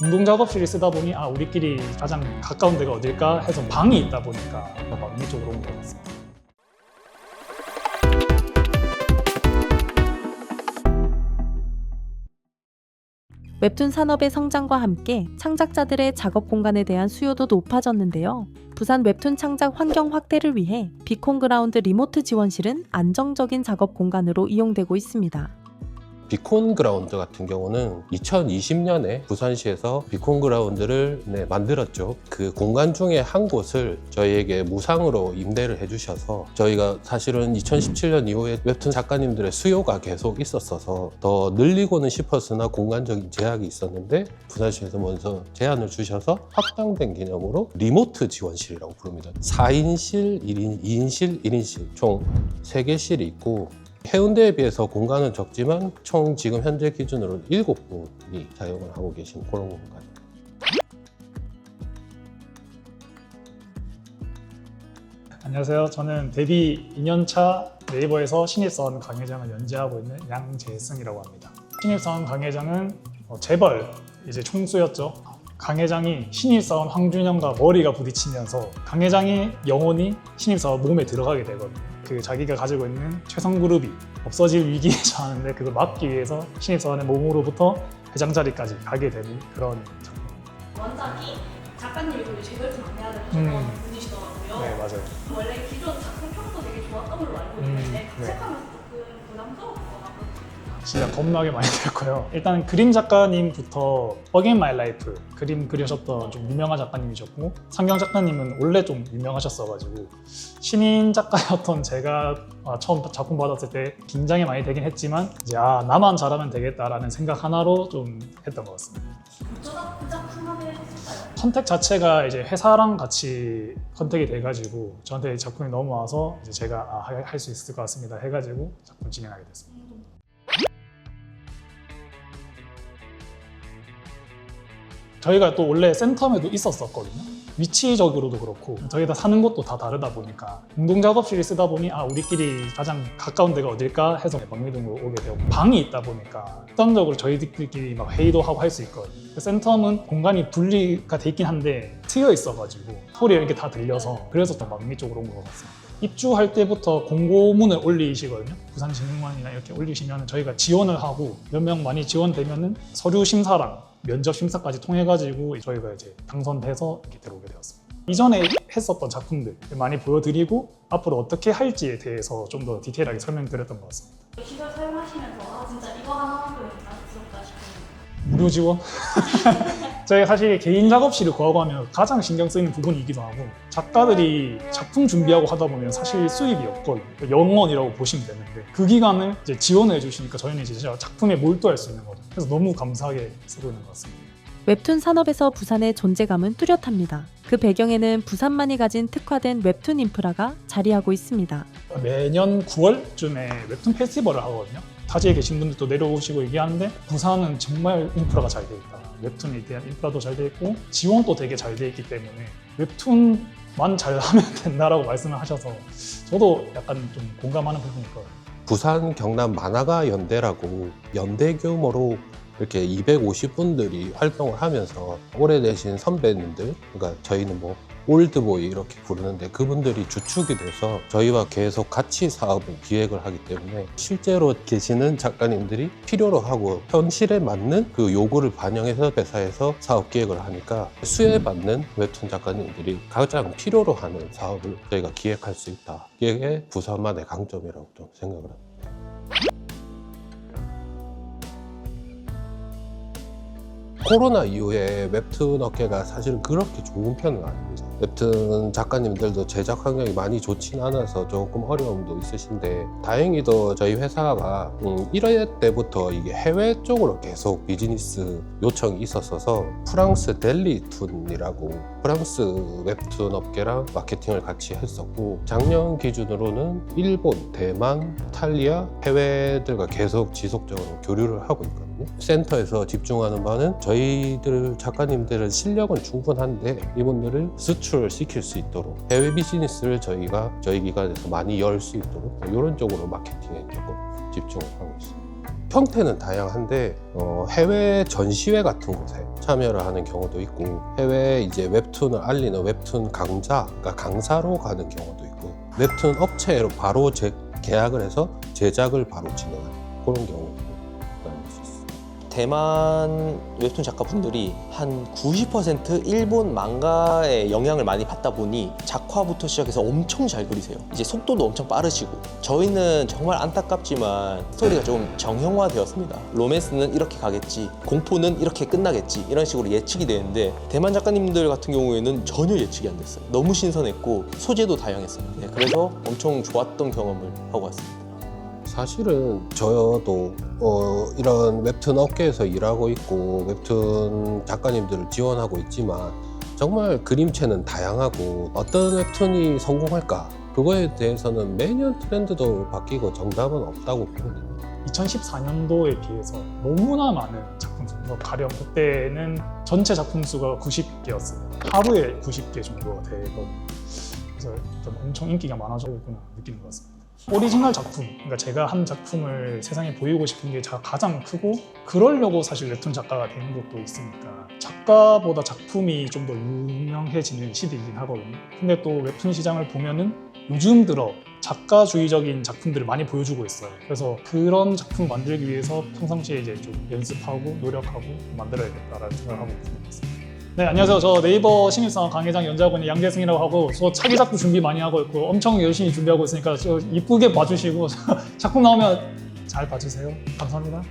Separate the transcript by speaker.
Speaker 1: 공동 작업실을 쓰다 보니 아 우리끼리 가장 가까운 데가 어딜까 해서 방이 있다 보니까 막미 쪽으로 온 것 같습니다.
Speaker 2: 웹툰 산업의 성장과 함께 창작자들의 작업 공간에 대한 수요도 높아졌는데요. 부산 웹툰 창작 환경 확대를 위해 비콘그라운드 리모트 지원실은 안정적인 작업 공간으로 이용되고 있습니다.
Speaker 3: 비콘 그라운드 같은 경우는 2020년에 부산시에서 비콘 그라운드를 네, 만들었죠. 그 공간 중에 한 곳을 저희에게 무상으로 임대를 해주셔서 저희가 사실은 2017년 이후에 웹툰 작가님들의 수요가 계속 있었어서 더 늘리고는 싶었으나 공간적인 제약이 있었는데 부산시에서 먼저 제안을 주셔서 확장된 개념으로 리모트 지원실이라고 부릅니다. 4인실, 1인, 2인실, 1인실 총 3개 실이 있고 해운대에 비해서 공간은 적지만 총 지금 현재 기준으로 7분이 사용을 하고 계신 그런 공간.
Speaker 1: 안녕하세요. 저는 데뷔 2년차 네이버에서 신입사원 강회장을 연재하고 있는 양재승이라고 합니다. 신입사원 강회장은 어, 재벌 이제 총수였죠. 강회장이 신입사원 황준영과 머리가 부딪히면서 강회장의 영혼이 신입사원 몸에 들어가게 되거든요. 그 자기가 가지고 있는 최성그룹이 없어질 위기에 처하는데 그걸 막기 위해서 신입사원의 몸으로부터 회장 자리까지 가게 되는 그런 작품.
Speaker 4: 원작이 작가님이 그 재벌팀 안내하는
Speaker 1: 음.
Speaker 4: 분이시더라고요.
Speaker 1: 네 맞아요.
Speaker 4: 원래 기존 작품 평도 되게 좋았던 걸로 알고
Speaker 1: 음,
Speaker 4: 있는데
Speaker 1: 네.
Speaker 4: 책하면서 조금 부담스러웠거나
Speaker 1: 진짜 겁나게 많이 들었고요. 일단 그림 작가님부터 어게인 마이 라이프 그림 그려셨던 좀 유명한 작가님이셨고 상경 작가님은 원래 좀 유명하셨어가지고 신인 작가였던 제가 아, 처음 작품 받았을 때 긴장이 많이 되긴 했지만 이제 아 나만 잘하면 되겠다라는 생각 하나로 좀 했던 것 같습니다. 컨택 자체가 이제 회사랑 같이 컨택이 돼가지고 저한테 작품이 넘어와서 이제 제가 아, 할 수 있을 것 같습니다 해가지고 작품 진행하게 됐습니다. 저희가 또 원래 센텀에도 있었었거든요. 위치적으로도 그렇고 저희가 사는 곳도 다 다르다 보니까 공동 작업실을 쓰다 보니 아 우리끼리 가장 가까운 데가 어딜까 해서 막미동으로 오게 되고 방이 있다 보니까 일단적으로 저희들끼리 막 회의도 하고 할 수 있거든요. 그 센텀은 공간이 분리가 돼 있긴 한데 트여 있어가지고 소리가 이렇게 다 들려서 그래서 또 막미 쪽으로 온 것 같습니다. 입주할 때부터 공고문을 올리시거든요. 부산진흥원이나 이렇게 올리시면 저희가 지원을 하고 몇 명 많이 지원되면은 서류 심사랑 면접 심사까지 통해가지고 저희가 이제 당선돼서 이렇게 들어오게 되었습니다. 이전에 했었던 작품들 많이 보여드리고 앞으로 어떻게 할지에 대해서 좀 더 디테일하게 설명드렸던 것 같습니다.
Speaker 4: 기술 사용하시면서 아 진짜 이거 하나 하면 만족스럽다 싶은
Speaker 1: 무료 지원? 저희가 사실 개인 작업실을 구하고 하면 가장 신경 쓰이는 부분이기도 하고 작가들이 작품 준비하고 하다 보면 사실 수입이 없거든요. 영원이라고 보시면 되는데 그 기간을 이제 지원을 해주시니까 저희는 이제 진짜 작품에 몰두할 수 있는 거죠. 그래서 너무 감사하게 쓰고 있는 것 같습니다.
Speaker 2: 웹툰 산업에서 부산의 존재감은 뚜렷합니다. 그 배경에는 부산만이 가진 특화된 웹툰 인프라가 자리하고 있습니다.
Speaker 1: 매년 9월쯤에 웹툰 페스티벌을 하거든요. 타지에 계신 분들도 내려오시고 얘기하는데 부산은 정말 인프라가 잘 돼 있다. 웹툰에 대한 인프라도 잘 돼 있고 지원도 되게 잘 돼 있기 때문에 웹툰만 잘 하면 된다라고 말씀을 하셔서 저도 약간 좀 공감하는 부분이 있거든요.
Speaker 3: 부산 경남 만화가 연대라고 연대 규모로 이렇게 250분들이 활동을 하면서 오래되신 선배님들, 그러니까 저희는 뭐 올드보이 이렇게 부르는데 그분들이 주축이 돼서 저희와 계속 같이 사업을 기획을 하기 때문에 실제로 계시는 작가님들이 필요로 하고 현실에 맞는 그 요구를 반영해서 회사에서 사업 기획을 하니까 수혜받는 웹툰 작가님들이 가장 필요로 하는 사업을 저희가 기획할 수 있다. 이게 부산만의 강점이라고 좀 생각을 합니다. 코로나 이후에 웹툰 업계가 사실은 그렇게 좋은 편은 아닙니다. 웹툰 작가님들도 제작 환경이 많이 좋진 않아서 조금 어려움도 있으신데 다행히도 저희 회사가 음, 1회 때부터 이게 해외 쪽으로 계속 비즈니스 요청이 있었어서 프랑스 델리툰이라고 프랑스 웹툰 업계랑 마케팅을 같이 했었고 작년 기준으로는 일본, 대만, 이탈리아 해외들과 계속 지속적으로 교류를 하고 있거든요. 센터에서 집중하는 바는 저희들 작가님들은 실력은 충분한데 이분들을 수출시킬 수 있도록 해외 비즈니스를 저희가 저희 기관에서 많이 열 수 있도록 이런 쪽으로 마케팅에 조금 집중을 하고 있습니다. 형태는 다양한데 어, 해외 전시회 같은 곳에 참여를 하는 경우도 있고 해외 이제 웹툰을 알리는 웹툰 강좌, 그러니까 강사로 가는 경우도 있고 웹툰 업체로 바로 제, 계약을 해서 제작을 바로 진행하는 그런 있습니다.
Speaker 5: 대만 웹툰 작가분들이 한 90% 일본 망가의 영향을 많이 받다 보니 작화부터 시작해서 엄청 잘 그리세요. 이제 속도도 엄청 빠르시고 저희는 정말 안타깝지만 스토리가 좀 정형화되었습니다. 로맨스는 이렇게 가겠지, 공포는 이렇게 끝나겠지 이런 식으로 예측이 되는데 대만 작가님들 같은 경우에는 전혀 예측이 안 됐어요. 너무 신선했고 소재도 다양했어요. 네, 그래서 엄청 좋았던 경험을 하고 왔습니다.
Speaker 3: 사실은 저도 어, 이런 웹툰 업계에서 일하고 있고 웹툰 작가님들을 지원하고 있지만 정말 그림체는 다양하고 어떤 웹툰이 성공할까 그거에 대해서는 매년 트렌드도 바뀌고 정답은 없다고 보거든요.
Speaker 1: 2014년도에 비해서 너무나 많은 작품 수가 가령 그때는 전체 작품 수가 90개였어요. 하루에 90개 정도가 되거든요. 그래서 좀 엄청 인기가 많아지고 있구나 느끼는 것 같습니다. 오리지널 작품, 그러니까 제가 한 작품을 세상에 보이고 싶은 게 자- 가장 크고 그러려고 사실 웹툰 작가가 되는 것도 있으니까 작가보다 작품이 좀 더 유명해지는 시대이긴 하거든요. 근데 또 웹툰 시장을 보면은 요즘 들어 작가주의적인 작품들을 많이 보여주고 있어요. 그래서 그런 작품 만들기 위해서 평상시에 이제 좀 연습하고 노력하고 만들어야겠다라는 생각을 하고 같습니다. 네, 안녕하세요. 저 네이버 신입사원 강회장 연자군의 양재승이라고 하고 저 차기작도 준비 많이 하고 있고 엄청 열심히 준비하고 있으니까 저 이쁘게 봐주시고 작품 나오면 잘 봐주세요. 감사합니다.